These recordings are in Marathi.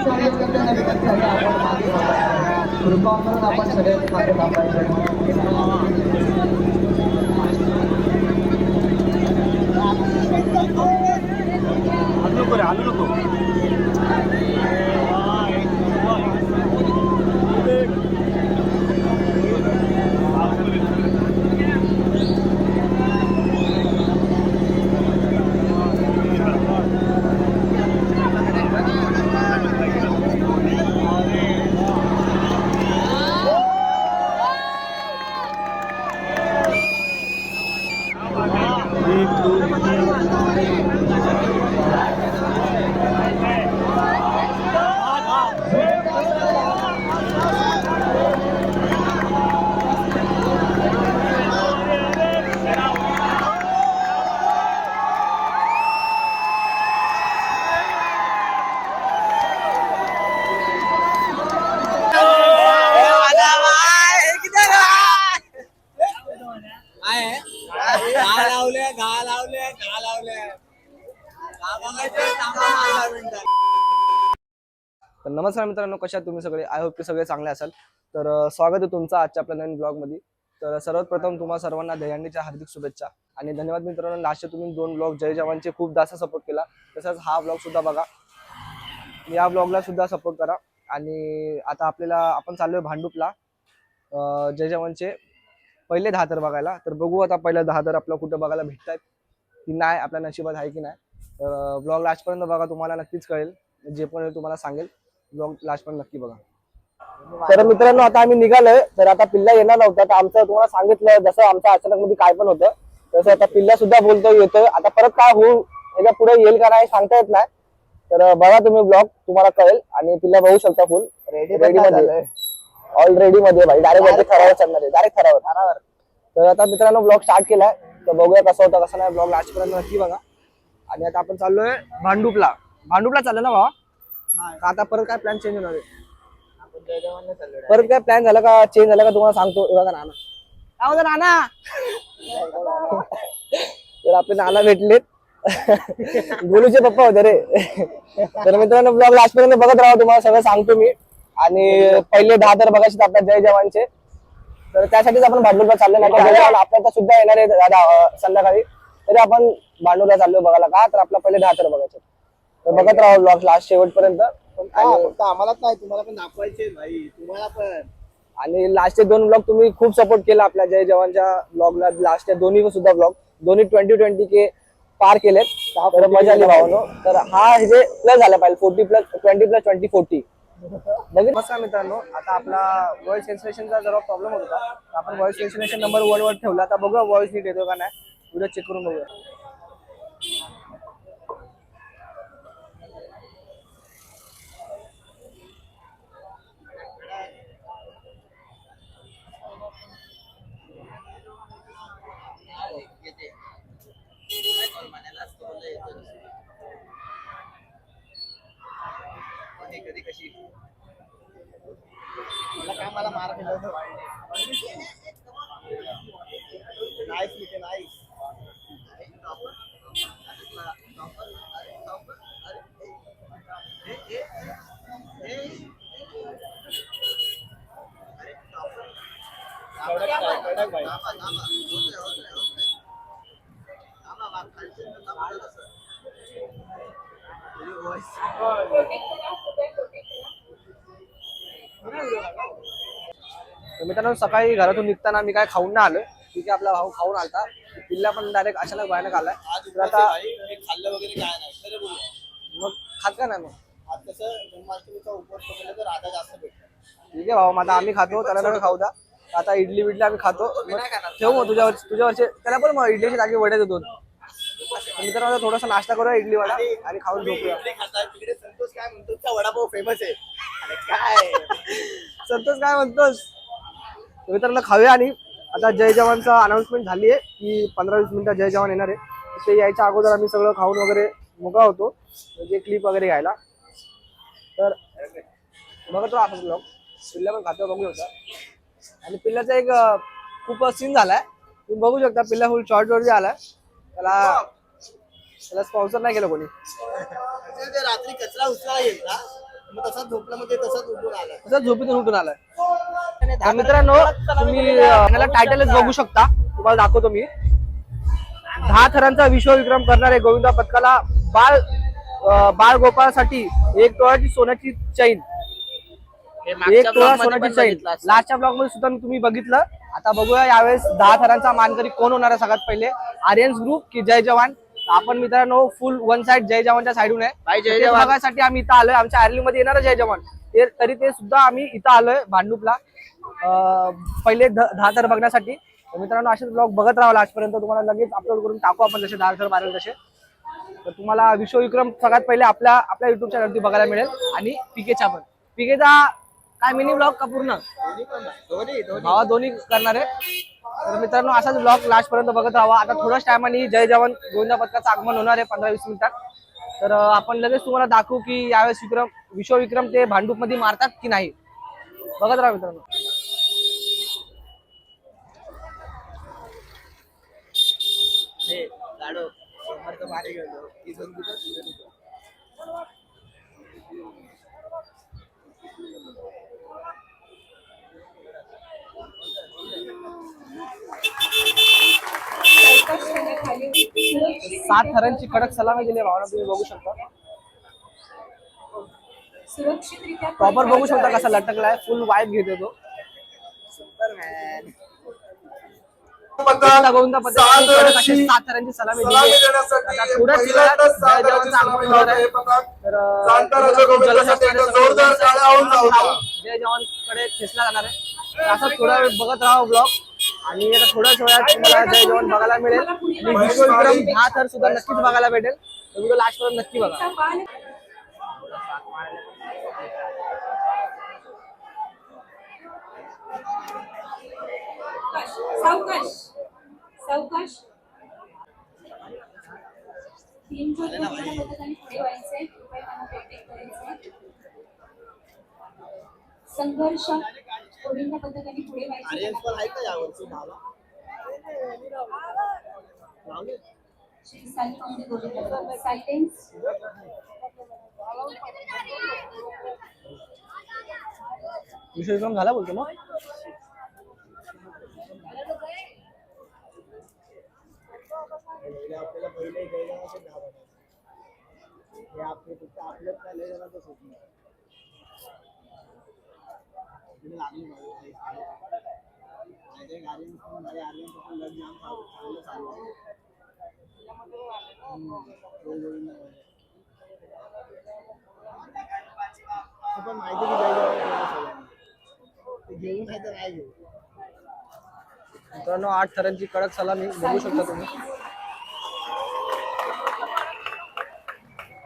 सहयोगाच्या विनंती आहे आपण मागे थांबायचं. कृपा करून थांबायचं घा लावले घा लावले घा लावले तर नमस्कार मित्रांनो कशा आहात तुम्ही सगळे? आय होप की सगळे चांगले असाल. तर स्वागत आहे तुमचं आजच्या आपल्या नवीन ब्लॉगमध्ये तर सर्वात प्रथम तुम्हा सर्वांना दहीहंडीच्या हार्दिक शुभेच्छा. आणि धन्यवाद मित्रांनो लास्ट तुम्ही दोन ब्लॉग जय जवानचे खूप जास्त सपोर्ट केला. तसंच हा ब्लॉग सुद्धा बघा. या ब्लॉगला सुद्धा सपोर्ट करा. आणि आता आपल्याला आपण चाललोय भांडुपला. भांडूपला जय जवानचे. पहिले दहा तर बघायला. तर बघू आता पहिलं दहा तर आपल्याला कुठं बघायला भेटतायत. की नाही आपल्या नशिबात आहे की नाही. तर ब्लॉग लास्टपर्यंत बघा तुम्हाला नक्कीच कळेल. जे पण तुम्हाला सांगेल. ब्लॉग लास्ट पण नक्की बघा. तर मित्रांनो आता आम्ही निघालोय. तर आता पिल्ला येणार नव्हता तर आमचं तुम्हाला सांगितलं जसं आमच्या अचानक मध्ये काय पण होतं तसं आता पिल्ला सुद्धा बोलतोय येतोय. आता परत काय होऊ याच्यापुढे येईल का नाही सांगता येत नाही. तर बघा तुम्ही ब्लॉग तुम्हाला कळेल. आणि पिल्ला बघू शकता फुल रेडी मध्ये. ऑलरेडी मध्ये भाई. डायरेक्ट थरावर चढणार आहे. डायरेक्ट थरावर तर आता मित्रांनो ब्लॉग स्टार्ट केलाय. तर बघूया कसं होतं कसं नाही. ब्लॉग लास्ट पर्यंत नक्की बघा. आणि आता आपण चाललोय भांडुपला. भांडुपला चाललं ना बाबा का आता परत काय प्लॅन चेंज होणार आहे? परत काय प्लॅन झाला का? चेंज झाला का तुम्हाला सांगतो. हे बघा नाना. काय होतं नाना? तर आपले नाना भेटलेत गोलूचे पप्पा होते रे. तर मित्रांनो ब्लॉग लास्ट पर्यंत बघत राहा. तुम्हाला सगळं सांगतो मी. आणि पहिले दहा तर बघायचे आपल्या जय जवानचे. तर त्यासाठीच आपण भांडुरला चाललो नाही तर जय जवान आपल्या तर सुद्धा येणार आहे दादा अं, संध्याकाळी. तरी आपण भांडुरला चाललो बघायला का? तर आपला पहिले दहा तर बघायचे. तर बघत राहा ब्लॉग लास्ट शेवटपर्यंत. फक्त आम्हालाच नाही तुम्हाला पण दाखवायचे भाई तुम्हाला पण. आणि लास्टचे दोन ब्लॉग तुम्ही खूप सपोर्ट केला आपल्या जय जवानच्या ब्लॉगला लास्टच्या दोन्ही सुद्धा ब्लॉग दोन्ही ट्वेंटी ट्वेंटी के पार केलेत. तर मजा आली भावानो. तर हा हे प्लस झाला पाहिजे. Forty plus twenty plus twenty forty नमस्कार मित्रांनो. आता आपला व्हॉइस सेन्सेशनचा जरा प्रॉब्लेम होता आपण व्हॉइस सेन्सेशन नंबर वर ठेवला. आता बघूया व्हॉइस नीट येतो का नाही. व्हिडिओ चेक करून बघूया. मित्रांनो सकाळी घरातून निघताना मी काय खाऊन नाही आलो. ठीक आहे आपला भाऊ खाऊन आलता. पिल्ला पण डायरेक्ट अचानक भयानक आलाय. तर आता खाल्लं वगैरे काय नाही मग खात का नाही मग? जन्माष्टमीचा उपवास तर राधा जास्त भेटतो ठीक आहे भाऊ मग आम्ही खातो त्याला खाऊ द्या. आता इडली बिडली आम्ही खातो. ठेवू मग तुझ्यावर तुझ्यावरचे त्याला पण मग इडलीच्या जागी वडे देतो. तर मित्रांनो थोडासा नाश्ता करूया इडली वडा आणि खाऊन झोपूया. तिकडे संतोष काय म्हणतो? "चा वडापाव फेमस आहे. काय? संतोष काय म्हणतोस? तर मित्रांनो खाऊया आणि आता जय जवानचा अनाउन्समेंट झाली आहे की पंधरा वीस मिनिटं जय जवान येणार आहे. ते यायच्या अगोदर आम्ही सगळं खाऊन वगैरे मोकळा होतो. म्हणजे क्लिप वगैरे घ्यायला. तर बघत आपण ब्लॉग पिल्ला पण खातो बघू शकता आणि पिल्लाचा एक खूप सीन झालाय. तुम्ही बघू शकता पिल्ला फुल शॉर्ट वरती आलाय त्याला त्याला स्पॉन्सर नाही केलं कोणी. ते रात्री कचरा उचलायला येईल ना मग तसाच झोपला म्हणजे तसाच उठून आला तसं झोपेतून उठून आलाय. तर मित्रांनो तुम्ही टायटलच बघू शकता. तुम्हाला दाखवतो मी. दहा थरांचा विश्वविक्रम करणारे गोविंदा पथकाला बाळ बाळ गोपाळसाठी एक तोळ्याची सोन्याची चैन. एक तोळा सोन्याची चैन लास्टच्या ब्लॉगमध्ये सुद्धा तुम्ही बघितलं. आता बघूया यावेळेस दहा थरांचा मानकरी कोण होणार आहे सगळ्यात पहिले. आर्यन्स ग्रुप की जय जवान. आपण मित्रांनो फुल वन साइड जय जवानच्या साईडून आहे. जय जवान. बघायसाठी आम्ही इथं आलोय. आमच्या आर्ली मध्ये येणार जय जवान. ते तरी ते सुद्धा आम्ही इथं आलोय भांडूपला. पहिले दहा थर बघण्यासाठी. तर मित्रांनो असेच ब्लॉग बघत राहा आजपर्यंत तुम्हाला लगेच अपलोड करून टाकू आपण जसे दहा थर मारेल तसे. तर तुम्हाला विश्वविक्रम सगळ्यात पहिले आपल्या आपल्या युट्यूब चॅनलवरती बघायला मिळेल. आणि पिकेचा पण. पिकेचा काय मिनी ब्लॉग का पूर्ण? भावा दोन्ही करणार आहे. तर मित्रांनो असाच ब्लॉग लास्ट पर्यंत बघत राहा. आता थोड्याच टायमाने जय जवान गोविंदा पथकाचं आगमन होणार आहे पंधरा वीस मिनिटात. तर आपण लगेच तुम्हाला दाखवू की यावेळेस विक्रम विश्वविक्रम ते भांडूपमध्ये मारतात की नाही. बघत राहा मित्रांनो हे गाडो समोरचं भारी गेलो इथून तिथं तिथून तिथं. सात थरांची कडक सलामी दिली भावना तुम्ही बघू शकता प्रॉपर बघू शकता कसा लटकलाय फुल वाईट घेते तो गोविंदा सात थरांची सलामी दिली जय जवानकडे खेचला जाणार आहे असं थोडा वेळ बघत राहा ब्लॉग आणि आता थोड्याच वेळात तुम्हाला जय जवान बघायला मिळेल. आणि विश्वविक्रम हा थर सुद्धा नक्कीच बघायला भेटेल. तर व्हिडिओ लास्ट पर्यंत नक्की बघा. सावकाश. सावकाश. तीन पुढे. संघर्ष. विशेष पद्धतीने पुढे पण आहे का यावरची लावले श्री साई गोविंद सायलेन्स झाला बोलतो मग आपल्याला पहिले गेलं दहा हे आपले फक्त आपल्याच काय पण माहिती घेऊन आहे तर नाही घेऊ मित्रांनो आठ थरांची कडक सलामी बघू शकता तुम्ही.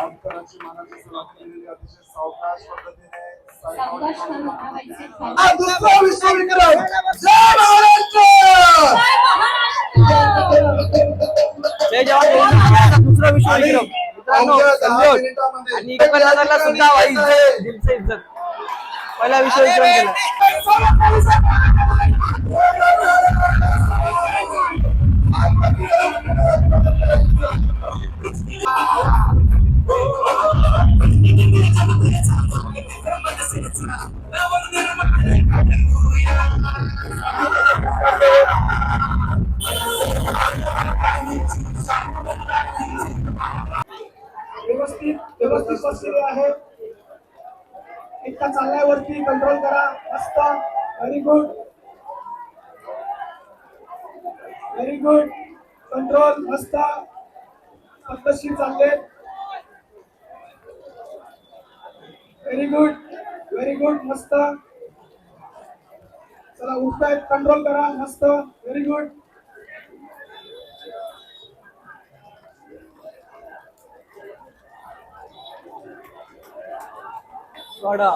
आमकरांची मानाची सुरुवात केलेली अतिशय सावकाश पद्धतीने. दुसरा जय महाराष्ट्र जय जवान. गोविंदा दुसरा संजोग मिनिटामध्ये आणि एकमेकांना सुद्धा वाईज दिलसे इज्जत. पहिला विश्वविक्रम केला. व्यवस्थित व्यवस्थित बसलेले आहे एकटा चालण्यावरती कंट्रोल करा. मस्त. Very good very good control मस्त. पद्धतशीर चालले व्हेरी गुड व्हेरी गुड मस्त. चला उठतायत कंट्रोल करा मस्त. व्हेरी गुड वडा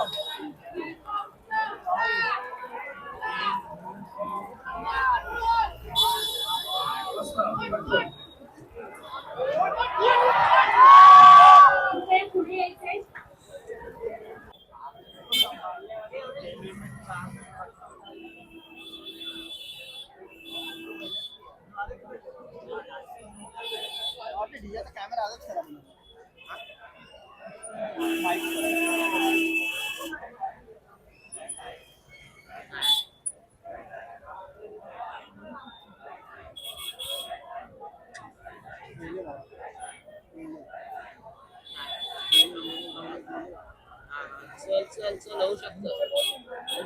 चल चल चल होऊ शकत.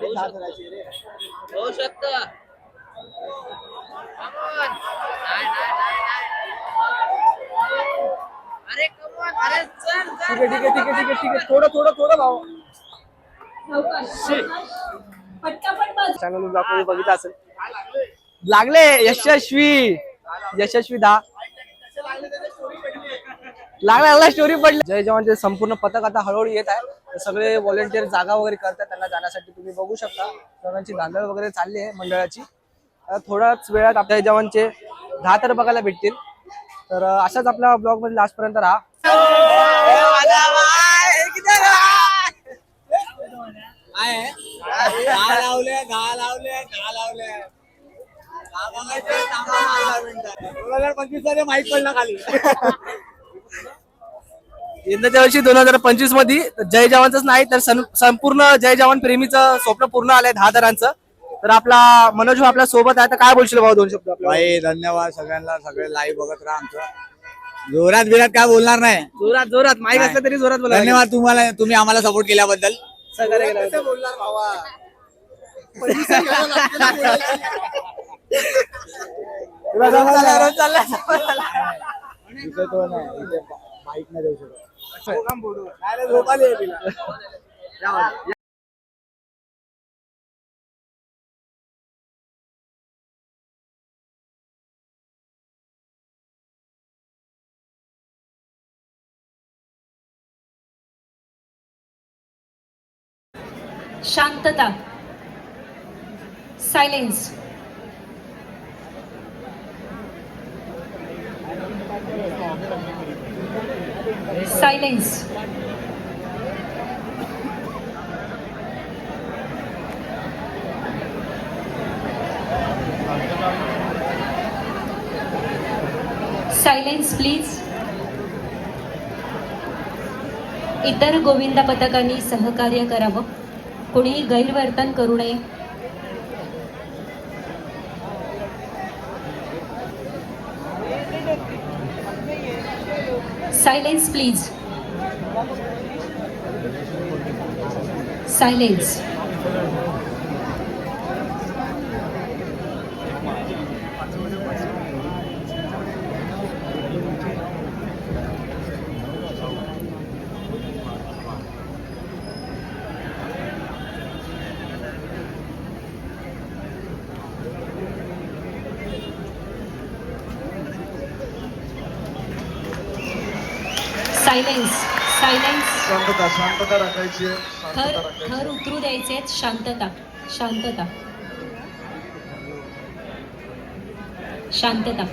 होऊ शकत. होऊ शकत. अरे कमॉन अरे चल ठीक आहे ठीक आहे ठीक आहे ठीक आहे ठीक आहे. थोडं थोडं थोडं भाऊ चॅनल दाखवून बघितलं असेल. लागले यशस्वी. यशस्वी दहा. लागला लागला स्टोरी पडली. जय जवानचे संपूर्ण पथक आता हळूहळू येत आहे. सगळे व्हॉलेंटियर जागा वगैरे करतात त्यांना जाण्यासाठी तुम्ही बघू शकता. सर्वांची धांदळ वगैरे चालली आहे मंडळाची. थोड्याच वेळात आपल्या जवानचे दहा तर बघायला भेटतील. तर अशाच आपल्या ब्लॉगमध्ये लास्ट पर्यंत राहा. दहा लावले दहा लावले पंचवीस माहीत पडला खाली यंदाच्या वर्षी दोन हजार पंचवीसमध्ये जय जवानच नाही तर सं- संपूर्ण जय जवान प्रेमीचं स्वप्न पूर्ण आलंय दहा दरांचं तर आपला मनोज भाऊ आपल्यासोबत आहे तर काय बोलशील भाऊ दोन शब्द भाई धन्यवाद सगळ्यांना सगळे लाईव्ह बघत राहा आमचं. जोरात बिरात काय बोलणार नाही. जोरात जोरात माईक असलं तरी जोरात बोला धन्यवाद तुम्हाला तुम्ही आम्हाला सपोर्ट केल्याबद्दल. सहकार्य केल्याबद्दल. बोलणार भावा? इथे तो नाही इथे बाईक नाही देऊ शकत. नाही रे, झोप आली आहे तिला. शांतता सायलेन्स सायलेन्स सायलेन्स प्लीज इतर गोविंदा पथकांनी सहकार्य करावं. कोणीही गैरवर्तन करू नये. Silence please silence silence silence शांतता शांतता राखायची आहे, शांतता थर राखायची थर उतरू द्यायचे आहेत. शांतता शांतता. शांतता.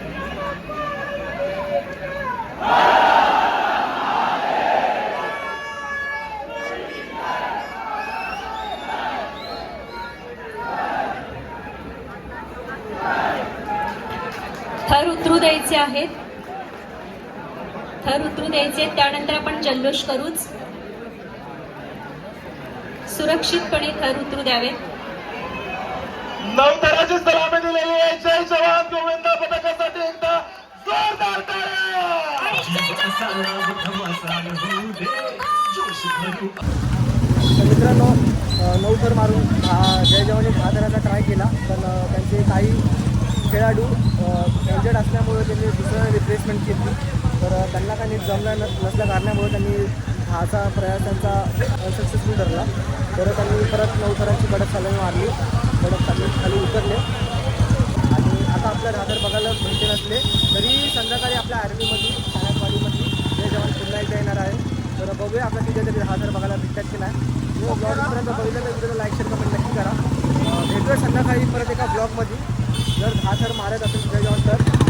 थर उतरू द्यायचे आहेत थर उतरू द्यायचे आहेत. त्यानंतर आपण जल्लोष करूच. सुरक्षितपणे थर उतरू द्यावेत नवतराची सलामी दिलेली आहे जय जवान गोविंदा पथकासाठी एकदा जोरदार टाळ्या तर! मित्रांनो नऊ थर मारून हा जय जवानी दहा थराचा ट्राय केला. पण त्यांचे काही खेळाडू इंजर्ड असल्यामुळे त्यांनी दुसरं रिप्लेसमेंट केली. तर त्यांना काही नीट जमलं नसल्या कारणामुळे त्यांनी हाचा प्रयास त्यांचा अनसक्सेसफुल ठरला. तर त्यांनी परत नऊ थरांची कडक मारली. कडक चालवून खाली उतरले. आणि आता आपल्या राहतर बघायला भेटले नसले तरी संध्याकाळी आपल्या आर्मीमध्ये सायंकाळीमध्ये जय जवान पुन्हा एकदा येणार आहे तर बघूया आपल्या तिथे तरी राहतर बघायला भेटतात की नाही. ब्लॉग ब्लॉगपर्यंत बघितलं तर व्हिडिओला लाईक शेअर कमेंट नक्की करा. भेटूया संध्याकाळी परत एका ब्लॉगमध्ये जर हा सर मारत असेल जय जवान तर.